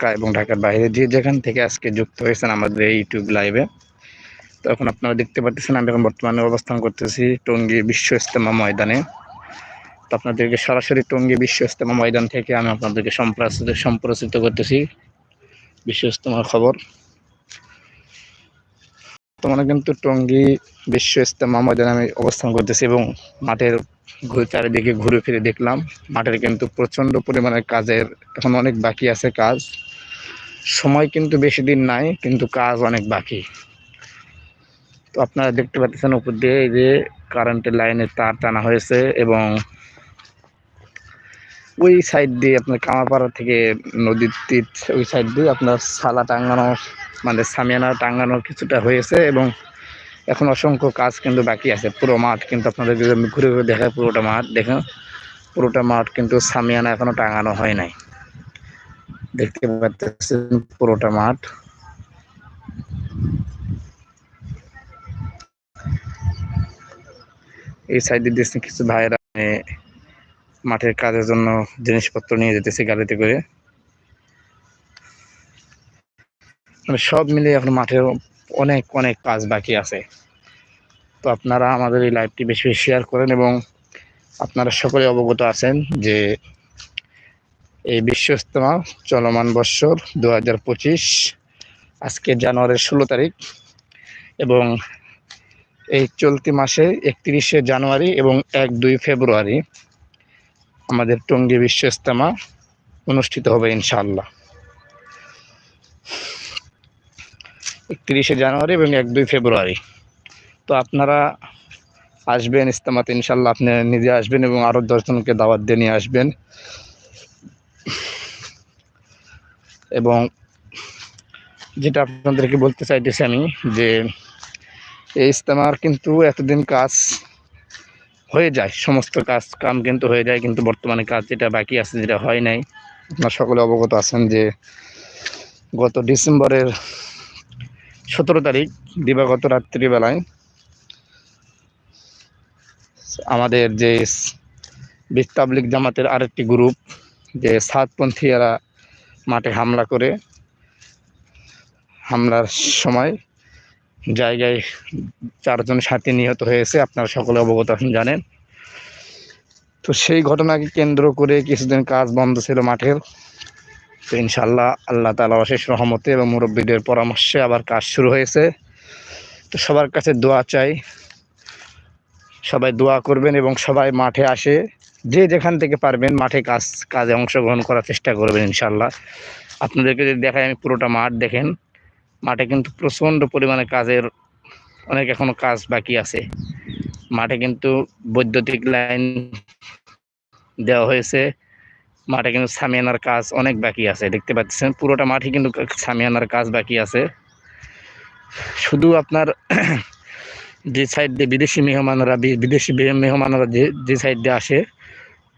ঢাকা এবং ঢাকার বাইরে যে যেখান থেকে আজকে যুক্ত হয়েছেন আমাদের এই ইউটিউব লাইভে তো এখন আপনারা দেখতে পাচ্ছেন আমি এখন বর্তমানে অবস্থান করতেছি টঙ্গী বিশ্ব ইস্তেমা ময়দানে। তো আপনাদেরকে সরাসরি টঙ্গী বিশ্ব ইস্তেমা ময়দান থেকে আমি আপনাদেরকে সম্প্রচারিত সম্প্রচারিত করতেছি বিশ্ব ইস্তেমার খবর। বর্তমানে কিন্তু টঙ্গী বিশ্ব ইস্তেমা ময়দানে আমি অবস্থান করতেছি এবং মাঠের চারিদিকে ঘুরে ফিরে দেখলাম। মাঠের কিন্তু প্রচণ্ড পরিমাণে কাজের এখন অনেক বাকি আছে কাজ। সময় কিন্তু বেশি দিন নাই, কিন্তু কাজ অনেক বাকি। তো আপনারা দেখতে পাচ্ছেন উপর দিয়ে এই যে কারেন্টের লাইনের তার টানা হয়েছে এবং ওই সাইড দিয়ে আপনার কামাপাড়া থেকে নদীর তীর, ওই সাইড দিয়ে আপনার সালা টাঙ্গানো মানে সামিয়ানা টাঙ্গানো কিছুটা হয়েছে এবং এখন অসংখ্য কাজ কিন্তু বাকি আছে। পুরো মাঠ কিন্তু আপনাদের যদি আমি ঘুরে ঘুরে দেখাই, পুরোটা মাঠ, দেখেন, পুরোটা মাঠ কিন্তু সামিয়ানা এখনও টাঙানো হয় নাই। দেখতে পাচ্ছেন পুরোটা মাঠ। এই সাইডে দিয়েছে কিছু ভাইয়েরা মানে মাঠের কাজের জন্য জিনিসপত্র নিয়ে যেতেছে গাড়িতে করে। মানে সব মিলিয়ে এখন মাঠের অনেক অনেক কাজ বাকি আছে। তো আপনারা আমাদের এই লাইভটি বেশি বেশি শেয়ার করেন এবং আপনারা সকলে অবগত আছেন যে এই বিশ্ব ইজতেমা চলমান বৎসর দু হাজার পঁচিশ। আজকে জানুয়ারির ষোলো তারিখ এবং এই চলতি মাসে একত্রিশে জানুয়ারি এবং এক দুই ফেব্রুয়ারি আমাদের টঙ্গী বিশ্ব ইজতেমা অনুষ্ঠিত হবে ইনশাআল্লাহ। একত্রিশে জানুয়ারি এবং এক দুই ফেব্রুয়ারি। তো আপনারা আসবেন ইস্তেমাতে ইনশাল্লাহ আপনি নিজে আসবেন এবং আরও দশজনকে দাওয়াত দিয়ে নিয়ে আসবেন। এবং যেটা আপনাদেরকে বলতে চাইতেছি আমি যে এই ইস্তেমার কিন্তু এতদিন কাজ হয়ে যায়, সমস্ত কাজ, কাম কিন্তু হয়ে যায়, কিন্তু বর্তমানে কাজ যেটা বাকি আছে, যেটা হয় নাই। আপনার সকলে অবগত আছেন যে গত ডিসেম্বরের সতেরো তারিখ, দিবাগত রাত্রিবেলায় আমাদের যে বিস্তাবলিক জামাতের আরেকটি গ্রুপ, যে সাতপন্থীরা মাঠে হামলা করে হামলার সময় জায়গায় চারজন সাথী নিহত হয়েছে, আপনারা সকলে অবগত জানেন। তো সেই ঘটনাকে কেন্দ্র করে কিছুদিন কাজ বন্ধ ছিল মাঠের। তো ইনশাল্লাহ আল্লাহ তালা অশেষ রহমতে এবং মুরব্বীদের পরামর্শে আবার কাজ শুরু হয়েছে। তো সবার কাছে দোয়া চাই। সবাই দোয়া করবেন এবং সবাই মাঠে আসে। যে যেখান থেকে পারবেন মাঠে কাজ, কাজে অংশগ্রহণ করার চেষ্টা করবেন ইনশাল্লাহ আপনাদেরকে যদি দেখায় আমি পুরোটা মাঠ দেখেন। মাঠে কিন্তু প্রচণ্ড পরিমাণে কাজের, অনেক এখনও কাজ বাকি আছে। মাঠে কিন্তু বৈদ্যুতিক লাইন দেওয়া হয়েছে। মাঠে কিন্তু সামিয়ানার কাজ অনেক বাকি আছে, দেখতে পাচ্ছেন? পুরোটা মাঠে কিন্তু সামিয়ানার কাজ বাকি আছে। শুধু আপনার যে সাইড দিয়ে বিদেশি মেহমানরা বিদেশি মেহমানরা যে যে সাইড দিয়ে আসে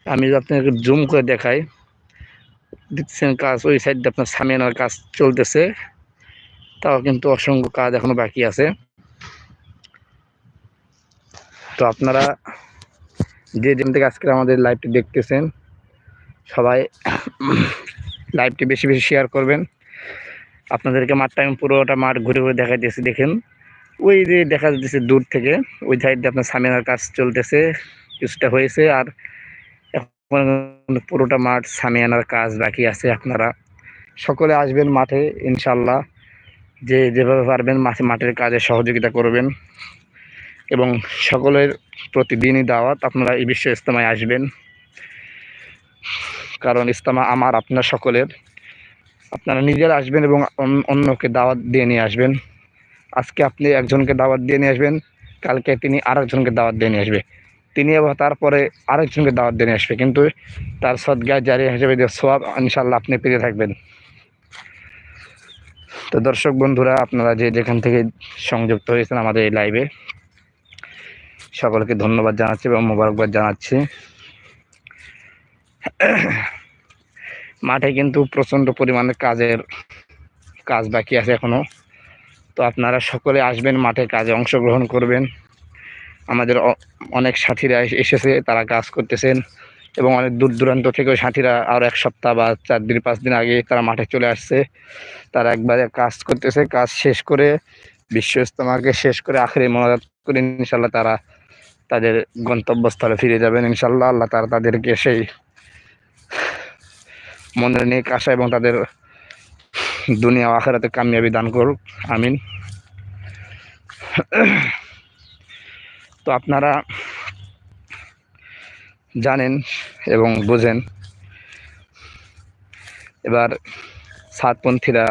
আমি আপনাকে জুম করে দেখাই দেখছেন কাজ, ওই সাইড আপনার সামিয়ানার কাজ চলতেছে, তাও কিন্তু অসংখ্য কাজ এখনও বাকি আছে। তো আপনারা যে যেন থেকে আজকে আমাদের লাইভটি দেখতেছেন, সবাই লাইভটি বেশি বেশি শেয়ার করবেন। আপনাদেরকে মাঠটা আমি পুরোটা মাঠ ঘুরে ঘুরে দেখা দেখাইতেছি, দেখেন। ওই যে দেখা যাচ্ছে দূর থেকে, ওই সাইডে আপনার সামিনার কাজ চলতেছে, কিছুটা হয়েছে, আর পুরোটা মাঠ সামিয়ানার কাজ বাকি আছে, আপনারা সকলে আসবেন মাঠে ইনশাল্লাহ যে যেভাবে পারবেন মাঠে, মাঠের কাজে সহযোগিতা করবেন। এবং সকলের প্রতিদিনই দাওয়াত, আপনারা এই বিশ্ব ইস্তেমায় আসবেন। কারণ ইস্তেমা আমার, আপনার সকলের। আপনারা নিজেরা আসবেন এবং অন্যকে দাওয়াত দিয়ে নিয়ে আসবেন। আজকে আপনি একজনকে দাওয়াত দিয়ে নিয়ে আসবেন, কালকে তিনি আরেকজনকে দাওয়াত দিয়ে নিয়ে আসবে। তিনি আবার তারপরে আরেকজনকে দাওয়াত দিয়ে আসবে। কিন্তু তার সদ্গায় জারি হিসেবে যে সোয়াব ইনশাল্লাহ আপনি পেতে থাকবেন। তো দর্শক বন্ধুরা, আপনারা যে যেখান থেকে সংযুক্ত হয়েছেন আমাদের এই লাইভে, সকলকে ধন্যবাদ জানাচ্ছি এবং মোবারকবাদ জানাচ্ছি। মাঠে কিন্তু প্রচণ্ড পরিমাণে কাজের কাজ বাকি আছে এখনও তো আপনারা সকলে আসবেন, মাঠে কাজে অংশগ্রহণ করবেন। আমাদের অনেক সাথীরা এসেছে, তারা কাজ করতেছেন এবং অনেক দূর দূরান্ত থেকেও সাথীরা আরও এক সপ্তাহ বা চার দিন, পাঁচ দিন আগে তারা মাঠে চলে আসছে। তারা একবারে কাজ করতেছে, কাজ শেষ করে, বিশ্ব ইস্তমাকে শেষ করে আখেরি মনাজাত করে ইনশাল্লাহ তারা তাদের গন্তব্যস্থলে ফিরে যাবেন ইনশাল্লাহ আল্লাহ তারা তাদেরকে সেই মনের নিয়ে আশা এবং তাদের দুনিয়া আখেরাতে কামিয়াবি দান করুক। আমিন। তো আপনারা জানেন এবং বোঝেন। এবার সাতপন্থীরা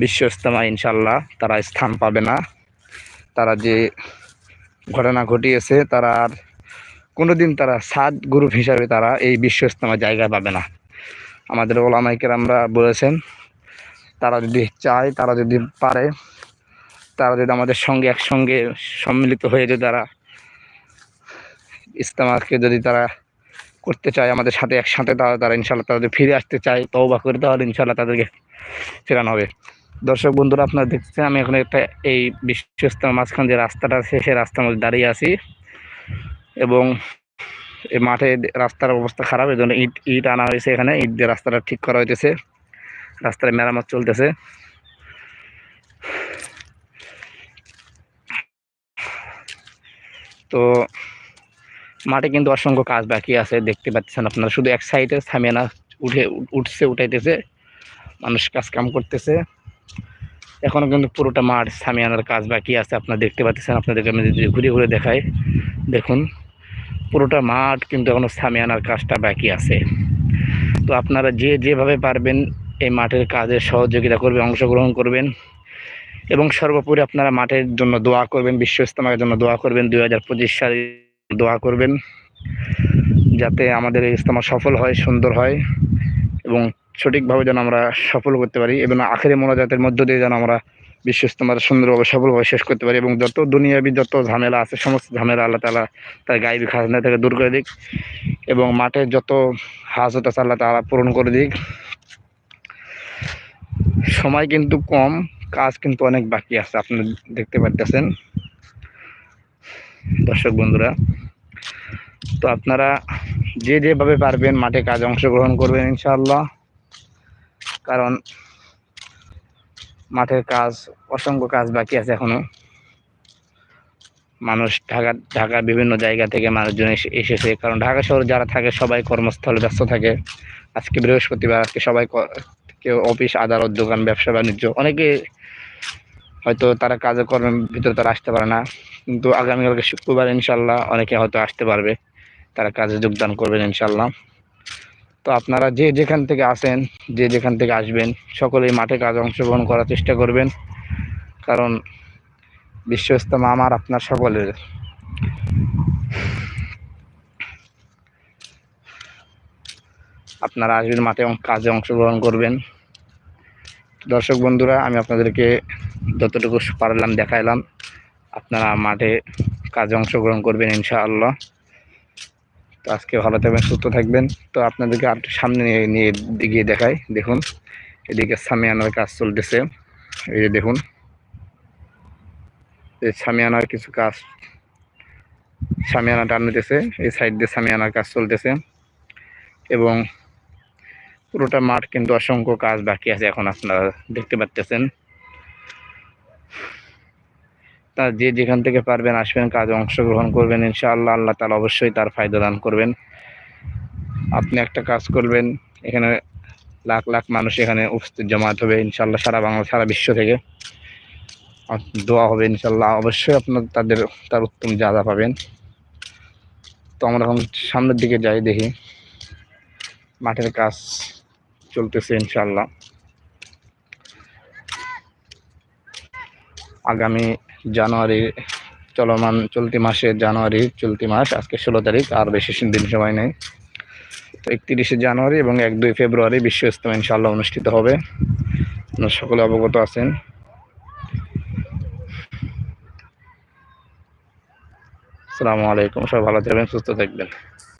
বিশ্ব ইস্তেমা ইনশাল্লাহ তারা স্থান পাবে না। তারা যে ঘটনা ঘটিয়েছে তারা আর কোনোদিন তারা সাত গ্রুপ হিসাবে তারা এই বিশ্ব ইস্তেমা জায়গা পাবে না। আমাদের ওলামাইকের আমরা বলেছেন, তারা যদি চায়, তারা যদি পারে তারা যদি আমাদের সঙ্গে একসঙ্গে সম্মিলিত হয়ে যদি তারা ইস্তেমাকে যদি তারা করতে চায়, আমাদের সাথে একসাথে তাহলে তারা ইনশাল্লাহ তাদের ফিরে আসতে চায়, তওবা করে তাহলে ইনশাল্লাহ তাদেরকে ফেরানো হবে। দর্শক বন্ধুরা, আপনারা দেখছেন আমি এখন একটা এই বিশ্ব বিশ্বস্তর মাঝখান যে রাস্তাটা আছে, সেই রাস্তার মধ্যে দাঁড়িয়ে আছি এবং এই মাঠে রাস্তার অবস্থা খারাপ এই জন্য ইট ইট আনা হয়েছে এখানে, ইট দিয়ে রাস্তাটা ঠিক করা হইতেছে। রাস্তার মেরামত চলতেছে। তো মাঠে কিন্তু অসংখ্য কাজ বাকি আছে, দেখতে পাচ্ছেন আপনারা। শুধু এক সাইডে সামিয়ানা উঠে, উঠছে, উঠাইতেছে, মানুষ কাজ কাম করতেছে। এখনও কিন্তু পুরোটা মাঠ সামিয়ানার কাজ বাকি আছে, আপনারা দেখতে পাচ্ছেন, আপনাদেরকে আমি যদি ঘুরে ঘুরে দেখাই, দেখুন, পুরোটা মাঠ কিন্তু এখনও সামিয়ানার কাজটা বাকি আছে। তো আপনারা যে যেভাবে পারবেন, এই মাঠের কাজে সহযোগিতা করবে অংশগ্রহণ করবেন। এবং সর্বোপরি আপনারা মাঠের জন্য দোয়া করবেন বিশ্ব ইস্তেমার জন্য দোয়া করবেন, দুই হাজার পঁচিশ সালে দোয়া করবেন, যাতে আমাদের এই ইস্তেমা সফল হয়, সুন্দর হয় এবং সঠিকভাবে যেন আমরা সফল করতে পারি এবং আখেরি মোনাজাতের মধ্য দিয়ে যেন আমরা বিশ্ব ইস্তেমার সুন্দরভাবে সফলভাবে শেষ করতে পারি এবং যত দুনিয়াবি যত ঝামেলা আছে, সমস্ত ঝামেলা আল্লাহ তালা তার গাইবি খাজনা থেকে দূর করে দিক এবং মাঠে যত হাজত আছে আল্লাহ তালা পূরণ করে দিক। সময় কিন্তু কম কাজ কিন্তু অনেক বাকি আছে, আপনি দেখতে পারতেছেন। দর্শক বন্ধুরা, তো আপনারা যে যেভাবে পারবেন মাঠে কাজে অংশগ্রহণ করবেন ইনশাআল্লাহ। কারণ মাঠের কাজ, অসংখ্য কাজ বাকি আছে এখনও। মানুষ ঢাকা ঢাকা বিভিন্ন জায়গা থেকে মানুষজন এসেছে। কারণ ঢাকা শহরে যারা থাকে, সবাই কর্মস্থলে ব্যস্ত থাকে। আজকে বৃহস্পতিবার, আজকে সবাই কেউ অফিস, আদালত, দোকান, ব্যবসা, বাণিজ্য, অনেকে হয়তো তারা কাজে কর্মের ভিতরে তারা আসতে পারে না। কিন্তু আগামীকালকে শুক্রবার ইনশাল্লাহ অনেকে হয়তো আসতে পারবে। তারা কাজে যোগদান করবেন ইনশাল্লাহ তো আপনারা যে যেখান থেকে আসেন, যে যেখান থেকে আসবেন, সকলেই মাঠে কাজ অংশগ্রহণ করার চেষ্টা করবেন। কারণ বিশ্ব ইস্তেমা আমার আপনার সকলের। আপনারা আসবেন মাঠে কাজে অংশগ্রহণ করবেন। দর্শক বন্ধুরা, আমি আপনাদেরকে যতটুকু পারলাম, দেখাইলাম। আপনারা মাঠে কাজে অংশগ্রহণ করবেন ইনশাআল্লাহ। তো আজকে ভালো থাকবেন, সুস্থ থাকবেন। তো আপনাদেরকে আর সামনে নিয়ে নিয়ে গিয়ে দেখাই, দেখুন। এদিকে সামিয়ানার কাজ চলতেছে। এই যে দেখুন। এই সামিয়ানার কিছু কাজ সামিয়ানা টানতেছে এই সাইড দিয়ে সামিয়ানার কাজ চলতেছে। এবং পুরোটা মাঠ কিন্তু অসংখ্য কাজ বাকি আছে এখন আপনারা দেখতে পাচ্ছেন তা যে যেখান থেকে পারবেন আসবেন, কাজে অংশগ্রহণ করবেন, ইনশাআল্লাহ আল্লাহ তালা অবশ্যই তার ফায়দা দান করবেন। আপনি একটা কাজ করবেন, এখানে লাখ লাখ মানুষ এখানে উপস্থিত, জমায়েত হবে ইনশাল্লাহ সারা বাংলা, সারা বিশ্ব থেকে। দোয়া হবে ইনশাল্লাহ অবশ্যই আপনার তাদের, তার উত্তম যা পাবেন। তো আমরা এখন সামনের দিকে যাই, দেখি। মাঠের কাজ চলতেছে ইনশাল্লাহ আগামী জানুয়ারি চলমান চলতি মাসে জানুয়ারি, চলতি মাস, আজকে ষোলো তারিখ, আর বেশি দিন সময় নেই। তো একত্রিশে জানুয়ারি এবং এক দুই ফেব্রুয়ারি বিশ্ব ইস্তমা ইনশাল্লাহ অনুষ্ঠিত হবে। সকলে অবগত আছেন। আসসালামু আলাইকুম, সবাই ভালো থাকবেন, সুস্থ থাকবেন।